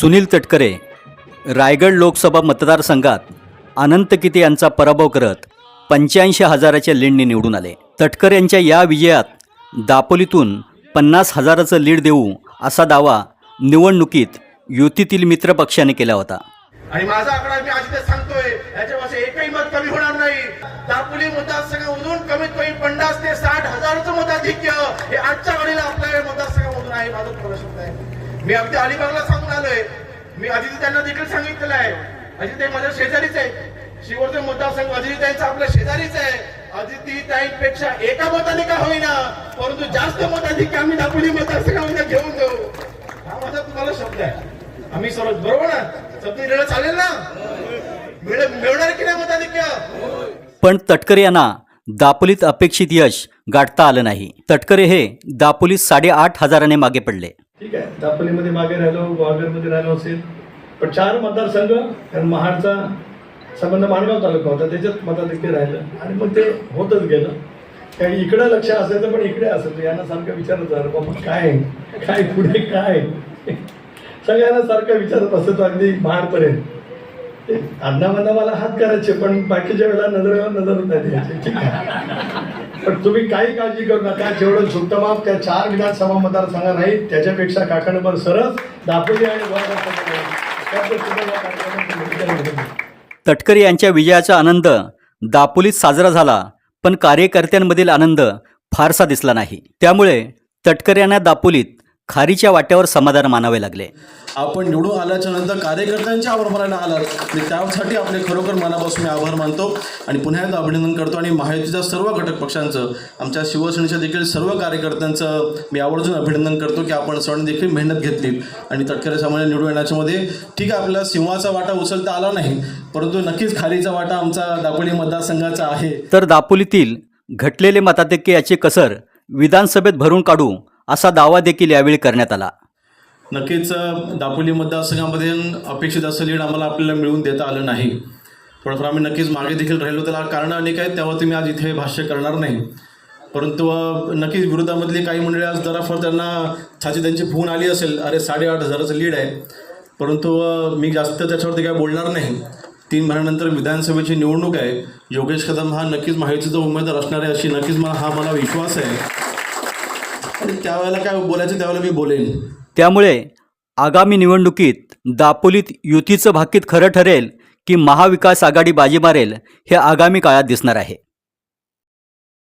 सुनील तटकरे रायगड लोकसभा मतदारसंघात अनंत किते यांचा पराभव करत पंच्याऐंशी हजाराच्या लीडने निवडून आले. तटकर यांच्या या विजयात दापोलीतून पन्नास हजाराचं लीड देऊ असा दावा निवडणुकीत युतीतील मित्र पक्षाने केला होता. आणि माझा आकडा मी आज ते सांगतोय याच्यापासून एकही मत कमी होणार नाही. दापोली मतदारसंघामधून कमीत कमी पन्नास ते साठ हजारचं मताधिक्य हे आजच्या घडीला आपल्या मतदारसंघामधून आहे माझं प्रदर्शन आहे. मी अगदी अलिबागला सांगतो आलोय मी आदिती त्यांना देखील सांगितलेलं आहे. अजित माझ्या शेजारीच आहे शिवरचे मतदारसंघ अजित आपल्या शेजारीच आहे. अजितताईंपेक्षा एका मताने का होईना परंतु जास्त मताधिक्य आम्ही दापोली मतदारसंघामध्ये घेऊन जाऊ. हा माझा तुम्हाला शब्द आहे? आम्ही सर्व बरोबर ना? शब्द दिलेला चालेल ना? मिळणार की नाही मताधिक्य पण तटकरे यांना दापोलीत अपेक्षित यश गाठता आलं नाही. तटकरे हे दापोलीत साडेआठ हजाराने मागे पडले. ठीक आहे. दापोलीमध्ये मागे राहिलो ग्वाल्हेरमध्ये राहिलो असेल. पण चार मतदारसंघ कारण महाडचा संबंध माणगाव तालुका होता त्याच्यात मताधिक्य राहिलं. आणि मग ते होतच गेलं. कारण इकडं लक्ष असायचं पण इकडे असायचं. यांना सारखं विचारत झालं बाबा काय? आहे? काय पुढे काय? सगळ्यांना सारखं विचारत असत अगदी महाडपर्यंत. ते अण्णामधला मला हात करायचे पण बाकीच्या वेळेला नजरेवर नजर नाही द्यायचे. ठीक आहे. पण तुम्ही काही काळजी करू नका. जेवढं सुट्टमाप त्या चार विधानसभा मतदारसंघात नाही त्याच्यापेक्षा काकांबर सरस दापोली आणि गोवा तटकरे यांच्या विजयाचा आनंद दापोलीत साजरा झाला पण कार्यकर्त्यांमधील आनंद फारसा दिसला नाही. त्यामुळे तटकरे यांना दापोलीत खारीच्या वाट्यावर समाधान मानावे लागले. आपण निवडून आल्याच्यानंतर कार्यकर्त्यांच्या आभार मानायला आलात आणि त्यासाठी आपले खरोखर मनापासून मी आभार मानतो. आणि पुन्हा एकदा अभिनंदन करतो. आणि महायुतीच्या सर्व घटक पक्षांचं आमच्या शिवसेनेच्या देखील सर्व कार्यकर्त्यांचं मी आवर्जून अभिनंदन करतो की आपण सण देखील मेहनत घेतली. आणि तटकरे सामान्य निवडून येण्याच्यामध्ये ठीक आहे आपल्याला सिंहाचा वाटा उचलता आला नाही. परंतु नक्कीच खालीचा वाटा आमचा दापोली मतदारसंघाचा आहे. तर दापोलीतील घटलेले मताधिक्य याचे कसर विधानसभेत भरून काढू असा दावा देखील यावेळी करण्यात आला. नक्कीच दापोली मतदारसंघामध्ये अपेक्षित असं लीड आम्हाला आपल्याला मिळवून देता आलं नाही. थोडंफार आम्ही नक्कीच मागे देखील राहिलो. त्याला कारण अनेक आहेत त्यावरती मी आज इथे भाष्य करणार नाही. परंतु नक्कीच विरोधामधली काही मंडळी आज जराफार त्यांना छाची त्यांची फोन आली असेल. अरे साडेआठ हजाराचं लीड आहे. परंतु मी जास्त त्याच्यावरती काय बोलणार नाही. तीन महिन्यानंतर विधानसभेची निवडणूक आहे. योगेश कदम हा नक्कीच माहितीचा उमेदवार असणार आहे अशी नक्कीच मला हा मला विश्वास आहे. त्यावेळेला काय बोलायचं त्यावेळेला मी बोलेन. त्यामुळे आगामी निवडणुकीत दापोलीत युतीचं भाकीत खरं ठरेल की महाविकास आघाडी बाजी मारेल हे आगामी काळात दिसणार आहे.